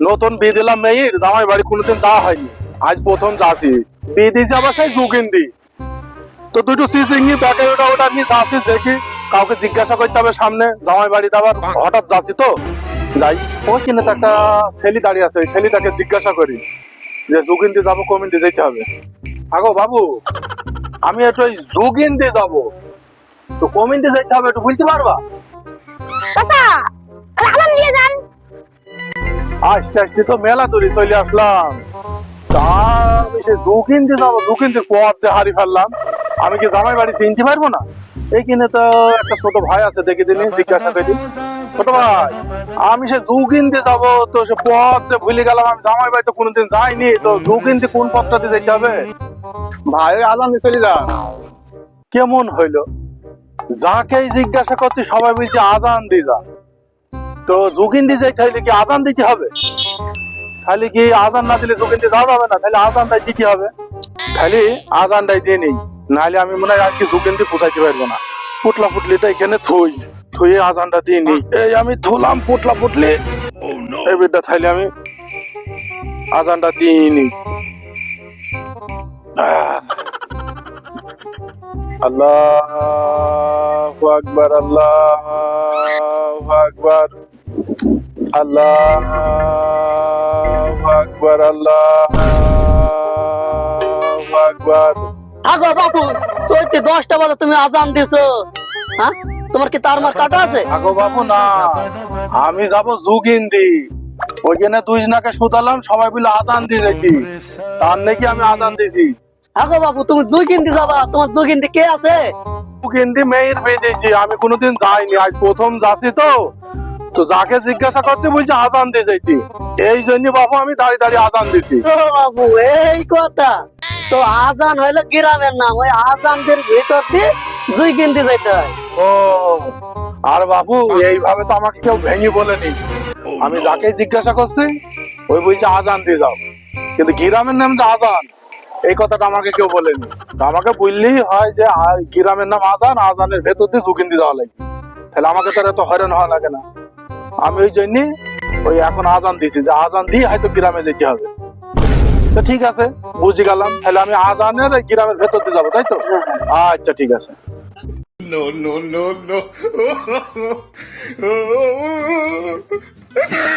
নতুন বিয়ে দিলাম মেয়ের জামাই বাড়ি কোনোদিন যাওয়া হয়নি। আজ প্রথম যাচ্ছি। বিয়ে দিয়েছি আবার সেই যুগিন্দি তো দুটো সিজিঙ্গি ব্যাগে ওটা ওটা নিয়ে যাচ্ছি, দেখি। কাউকে জিজ্ঞাসা করতে হবে সামনে, জামাই বাড়িতে আবার হঠাৎ যাচ্ছি তো। যাই। ওই কিনে তো একটা ছেলে দাঁড়িয়ে আছে ছেলেটাকে জিজ্ঞাসা করি যে যুগিন্দি যাব কমিন্দি যেতে হবে? আগো বাবু, আমি একটু ওই যুগিন্দি যাব। তো কমিন্দি যেতে হবে, একটু বুঝতে পারবা? আস্তে আস্তে তো মেলা দূরে চলে আসলাম। তার সে যাব পথ যে হারি ফেললাম। আমি কি জামাই বাড়ি চিনতে পারব না? এইখানে তো একটা ছোট ভাই আছে দেখে দিনি জিজ্ঞাসা করি। ছোট ভাই আমি সে দুকিনতে যাব তো সে পথ যে ভুলে গেলাম আমি জামাই বাড়ি তো কোনোদিন যাইনি তো দুকিনতে কোন পথটাতে যেতে হবে? ভাই ওই আজান দিয়ে চলে যান কেমন হইল? যাকেই জিজ্ঞাসা করছি সবাই বলছে আজান দি যা। তো যোগিন্দি যাই তাহলে কি আজান দিতে হবে? তাহলে কি আজান না দিলে যোগিন্দি যাওয়া যাবে না? তাহলে আজানটাই দিতে হবে। খালি আজানটাই দিয়ে নেই। নাহলে আমি মনে হয় আজকে যোগিন্দি পুষাইতে পারব না। পুটলা পুটলিটা এখানে থই। থুয়ে আজানটা দিয়ে নি এই আমি থুলাম পুটলা পুটলি এই বেটা, তাহলে আমি আজানটা দিয়ে নি আহ। আল্লাহু আকবার আল্লাহু আকবার। আল্লাহু আকবার আল্লাহু আকবার। আগো বাপু চৈতে দশটা বাজে তুমি আজান দিছো। হ্যাঁ? তোমার কি তার মার কাটা আছে? আগো বাবু না। আমি যাব যুগিন্দি। ওইখানে দুই জনাকে শুধালাম সবাই মিলে আজান দিয়ে তার নাকি আমি আজান দিছি। আগো বাপু তুমি জুগিন্দি যাবা। তোমার জুগিন্দি কে আছে? যুগিন্দি মেয়ের বিয়ে দিয়েছি। আমি কোনোদিন যাইনি। আজ প্রথম যাচ্ছি তো। তো যাকে জিজ্ঞাসা করছে বলছে আজান দিয়ে যাইতি। এই জন্য বাবু আমি দাঁড়িয়ে দাঁড়িয়ে আজান দিছি। বাবু এই কথা। তো আজান হইল গ্রামের নাম ওই আজানদের ভিতর দিয়ে জুইগিন্দি যাইতে হয়। ও আর বাবু এইভাবে তো আমাকে কেউ ভেঙে বলেনি। আমি যাকে জিজ্ঞাসা করছি ওই বলছে আজান দিয়ে যাও। কিন্তু গ্রামের নাম যে আজান। এই কথাটা আমাকে কেউ বলেনি। আমাকে বললেই হয় যে গ্রামের নাম আজান আজানের ভেতর দিয়ে জুকিন্দি যাওয়া লাগে। তাহলে আমাকে তার এত হয়রান হওয়া লাগে না। আমি ওই জন্যে ওই এখন আজান দিছি যে আজান দিয়ে হয়তো গ্রামে যেতে হবে। তো ঠিক আছে বুঝে গেলাম। তাহলে আমি আজানের গ্রামের ভেতর দিয়ে যাব তাই তো? আচ্ছা ঠিক আছে। No, no, no, no.